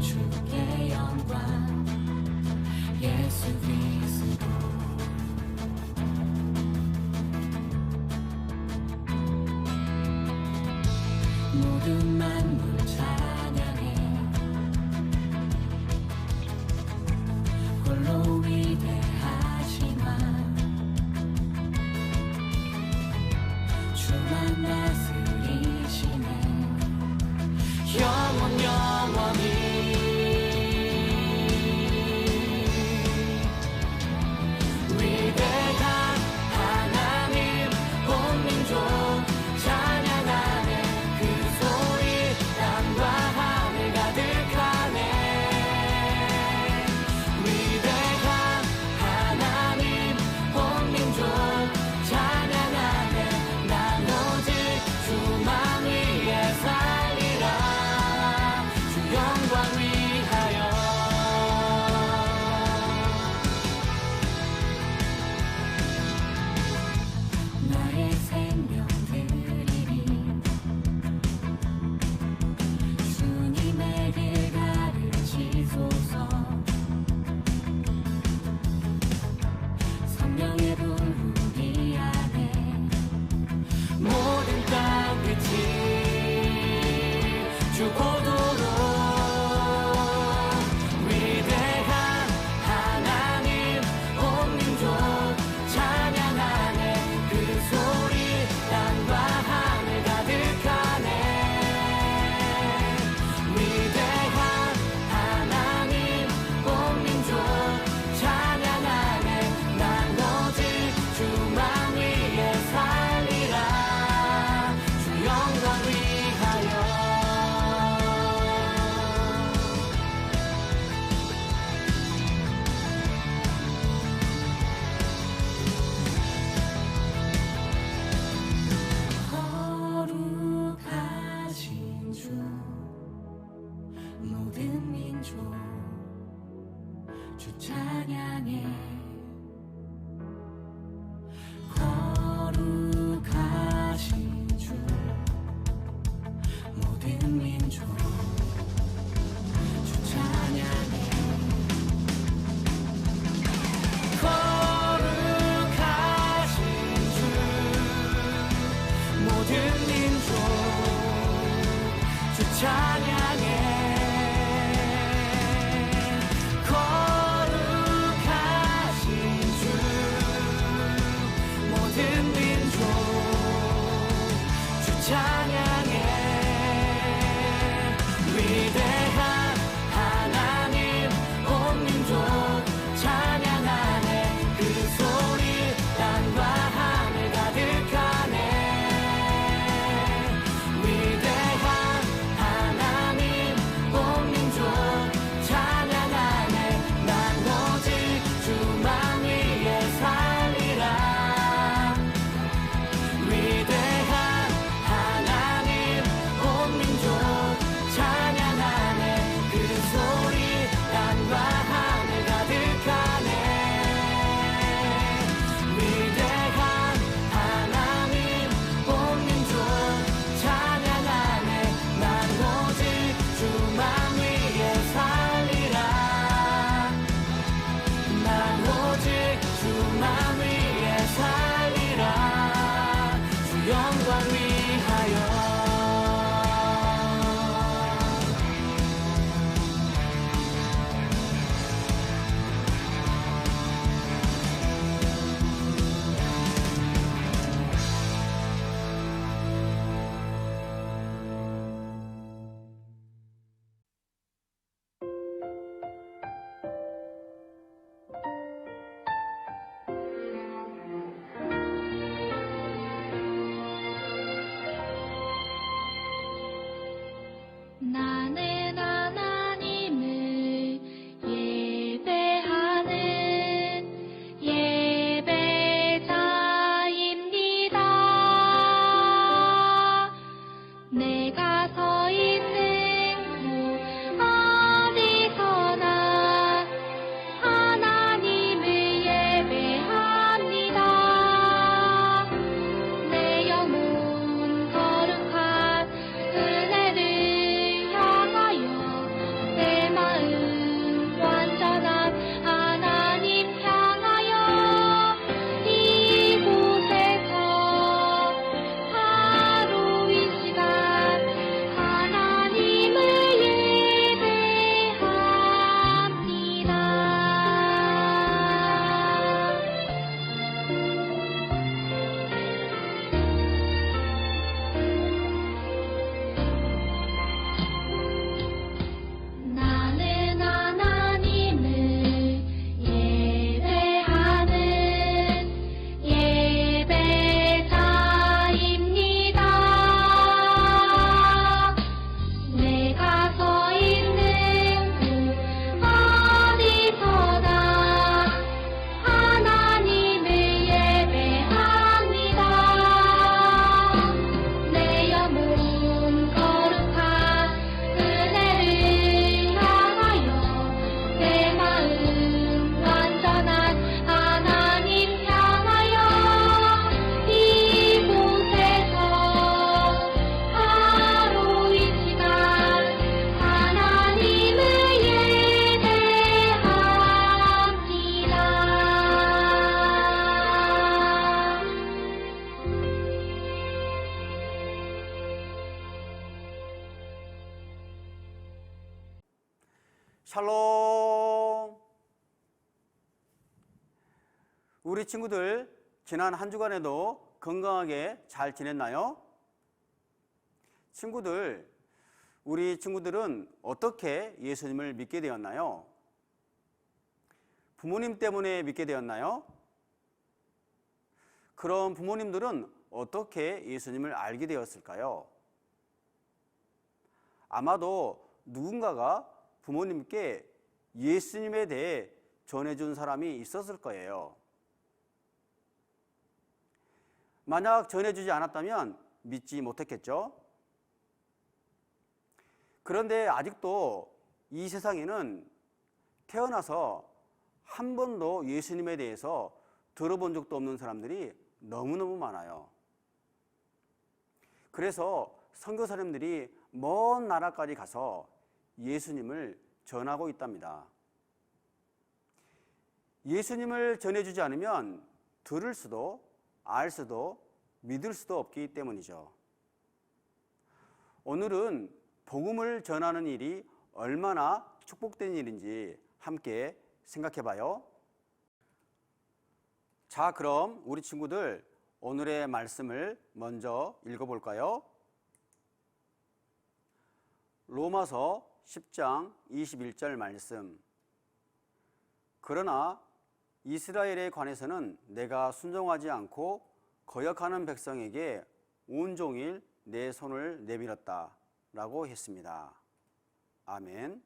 신실하신 샬롬. 우리 친구들 지난 한 주간에도 건강하게 잘 지냈나요? 친구들, 우리 친구들은 어떻게 예수님을 믿게 되었나요? 부모님 때문에 믿게 되었나요? 그럼 부모님들은 어떻게 예수님을 알게 되었을까요? 아마도 누군가가 부모님께 예수님에 대해 전해준 사람이 있었을 거예요. 만약 전해주지 않았다면 믿지 못했겠죠? 그런데 아직도 이 세상에는 태어나서 한 번도 예수님에 대해서 들어본 적도 없는 사람들이 너무너무 많아요. 그래서 선교사님들이 먼 나라까지 가서 예수님을 전하고 있답니다. 예수님을 전해주지 않으면 들을 수도 알 수도 믿을 수도 없기 때문이죠. 오늘은 복음을 전하는 일이 얼마나 축복된 일인지 함께 생각해 봐요. 자, 그럼 우리 친구들 오늘의 말씀을 먼저 읽어 볼까요? 로마서 10장 21절 말씀. 그러나 이스라엘에 관해서는 내가 순종하지 않고 거역하는 백성에게 온종일 내 손을 내밀었다. 라고 했습니다. 아멘.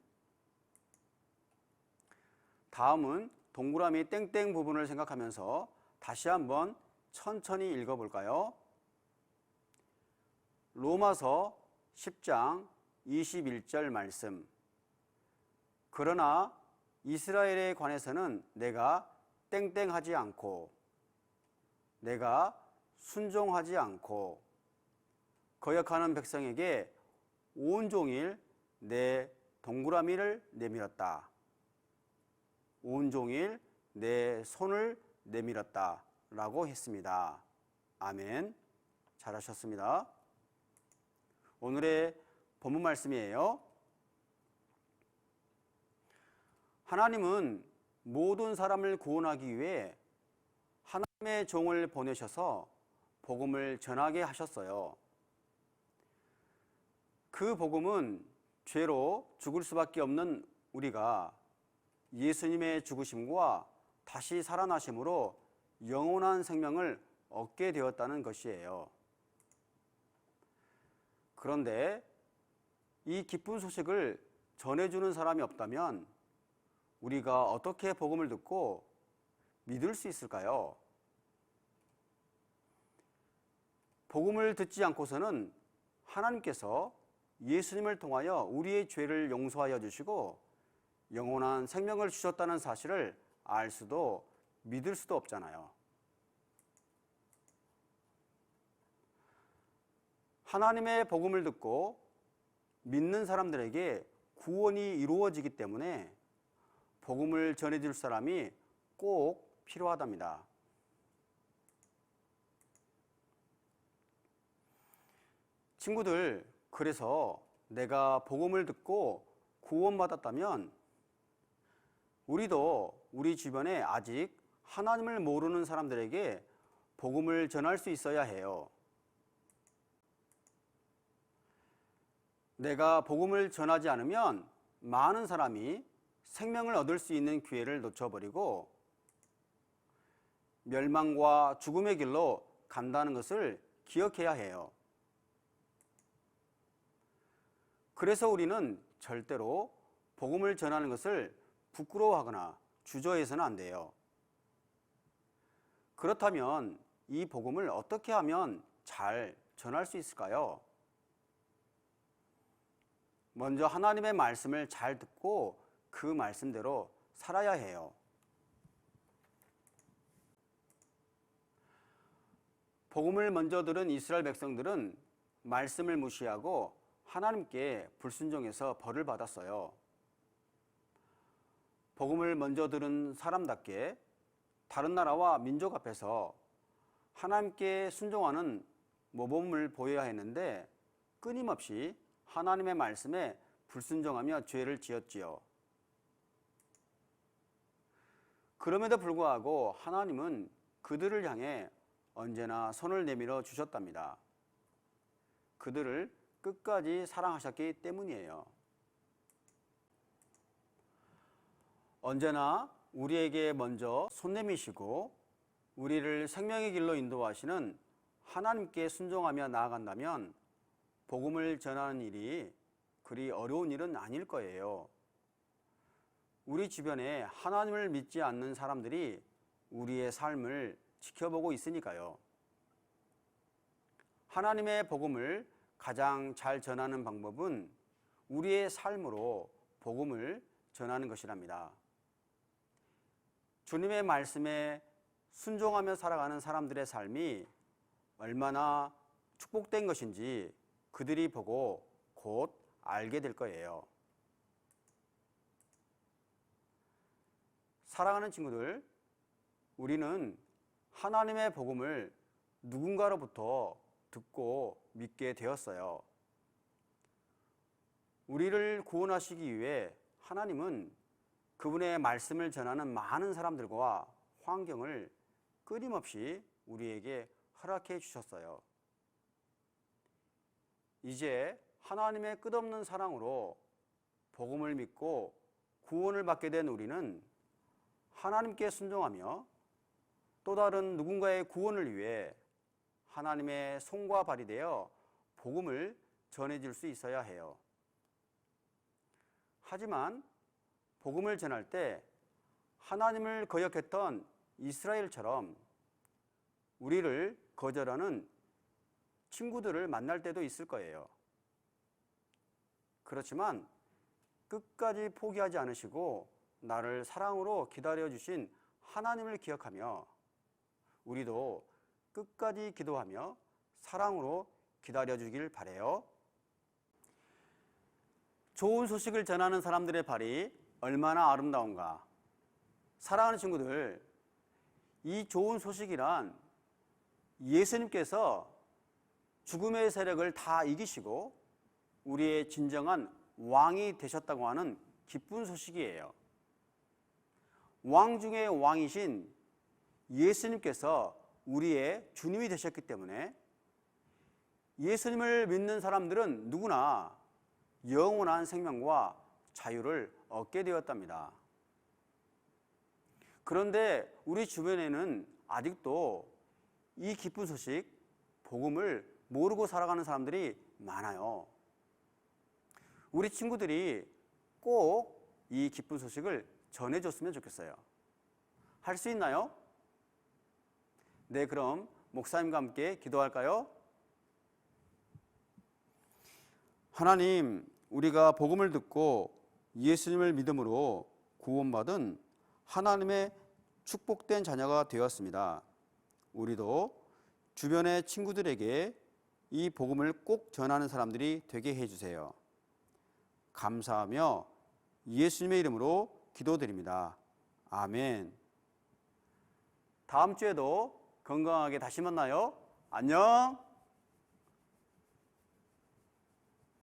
다음은 동그라미 땡땡 부분을 생각하면서 다시 한번 천천히 읽어볼까요? 로마서 10장 21절 말씀. 그러나 이스라엘에 관해서는 내가 땡땡하지 않고 내가 순종하지 않고 거역하는 백성에게 온종일 내 동그라미를 내밀었다. 온종일 내 손을 내밀었다. 라고 했습니다. 아멘. 잘하셨습니다. 오늘의 본문 말씀이에요. 하나님은 모든 사람을 구원하기 위해 하나님의 종을 보내셔서 복음을 전하게 하셨어요. 그 복음은 죄로 죽을 수밖에 없는 우리가 예수님의 죽으심과 다시 살아나심으로 영원한 생명을 얻게 되었다는 것이에요. 그런데 이 기쁜 소식을 전해주는 사람이 없다면 우리가 어떻게 복음을 듣고 믿을 수 있을까요? 복음을 듣지 않고서는 하나님께서 예수님을 통하여 우리의 죄를 용서하여 주시고 영원한 생명을 주셨다는 사실을 알 수도 믿을 수도 없잖아요. 하나님의 복음을 듣고 믿는 사람들에게 구원이 이루어지기 때문에 복음을 전해줄 사람이 꼭 필요하답니다. 친구들, 그래서 내가 복음을 듣고 구원받았다면 우리도 우리 주변에 아직 하나님을 모르는 사람들에게 복음을 전할 수 있어야 해요. 내가 복음을 전하지 않으면 많은 사람이 생명을 얻을 수 있는 기회를 놓쳐버리고 멸망과 죽음의 길로 간다는 것을 기억해야 해요. 그래서 우리는 절대로 복음을 전하는 것을 부끄러워하거나 주저해서는 안 돼요. 그렇다면 이 복음을 어떻게 하면 잘 전할 수 있을까요? 먼저 하나님의 말씀을 잘 듣고 그 말씀대로 살아야 해요. 복음을 먼저 들은 이스라엘 백성들은 말씀을 무시하고 하나님께 불순종해서 벌을 받았어요. 복음을 먼저 들은 사람답게 다른 나라와 민족 앞에서 하나님께 순종하는 모범을 보여야 했는데 끊임없이 하나님의 말씀에 불순종하며 죄를 지었지요. 그럼에도 불구하고 하나님은 그들을 향해 언제나 손을 내밀어 주셨답니다. 그들을 끝까지 사랑하셨기 때문이에요. 언제나 우리에게 먼저 손 내미시고 우리를 생명의 길로 인도하시는 하나님께 순종하며 나아간다면 복음을 전하는 일이 그리 어려운 일은 아닐 거예요. 우리 주변에 하나님을 믿지 않는 사람들이 우리의 삶을 지켜보고 있으니까요. 하나님의 복음을 가장 잘 전하는 방법은 우리의 삶으로 복음을 전하는 것이랍니다. 주님의 말씀에 순종하며 살아가는 사람들의 삶이 얼마나 축복된 것인지 그들이 보고 곧 알게 될 거예요. 사랑하는 친구들, 우리는 하나님의 복음을 누군가로부터 듣고 믿게 되었어요. 우리를 구원하시기 위해 하나님은 그분의 말씀을 전하는 많은 사람들과 환경을 끊임없이 우리에게 허락해 주셨어요. 이제 하나님의 끝없는 사랑으로 복음을 믿고 구원을 받게 된 우리는 하나님께 순종하며 또 다른 누군가의 구원을 위해 하나님의 손과 발이 되어 복음을 전해줄 수 있어야 해요. 하지만 복음을 전할 때 하나님을 거역했던 이스라엘처럼 우리를 거절하는 친구들을 만날 때도 있을 거예요. 그렇지만 끝까지 포기하지 않으시고 나를 사랑으로 기다려주신 하나님을 기억하며 우리도 끝까지 기도하며 사랑으로 기다려주길 바래요. 좋은 소식을 전하는 사람들의 발이 얼마나 아름다운가. 사랑하는 친구들, 이 좋은 소식이란 예수님께서 죽음의 세력을 다 이기시고 우리의 진정한 왕이 되셨다고 하는 기쁜 소식이에요. 왕 중의 왕이신 예수님께서 우리의 주님이 되셨기 때문에 예수님을 믿는 사람들은 누구나 영원한 생명과 자유를 얻게 되었답니다. 그런데 우리 주변에는 아직도 이 기쁜 소식, 복음을 모르고 살아가는 사람들이 많아요. 우리 친구들이 꼭 이 기쁜 소식을 전해줬으면 좋겠어요. 할 수 있나요? 네, 그럼 목사님과 함께 기도할까요? 하나님, 우리가 복음을 듣고 예수님을 믿음으로 구원받은 하나님의 축복된 자녀가 되었습니다. 우리도 주변의 친구들에게 이 복음을 꼭 전하는 사람들이 되게 해주세요. 감사하며 예수님의 이름으로 기도드립니다. 아멘. 다음 주에도 건강하게 다시 만나요. 안녕.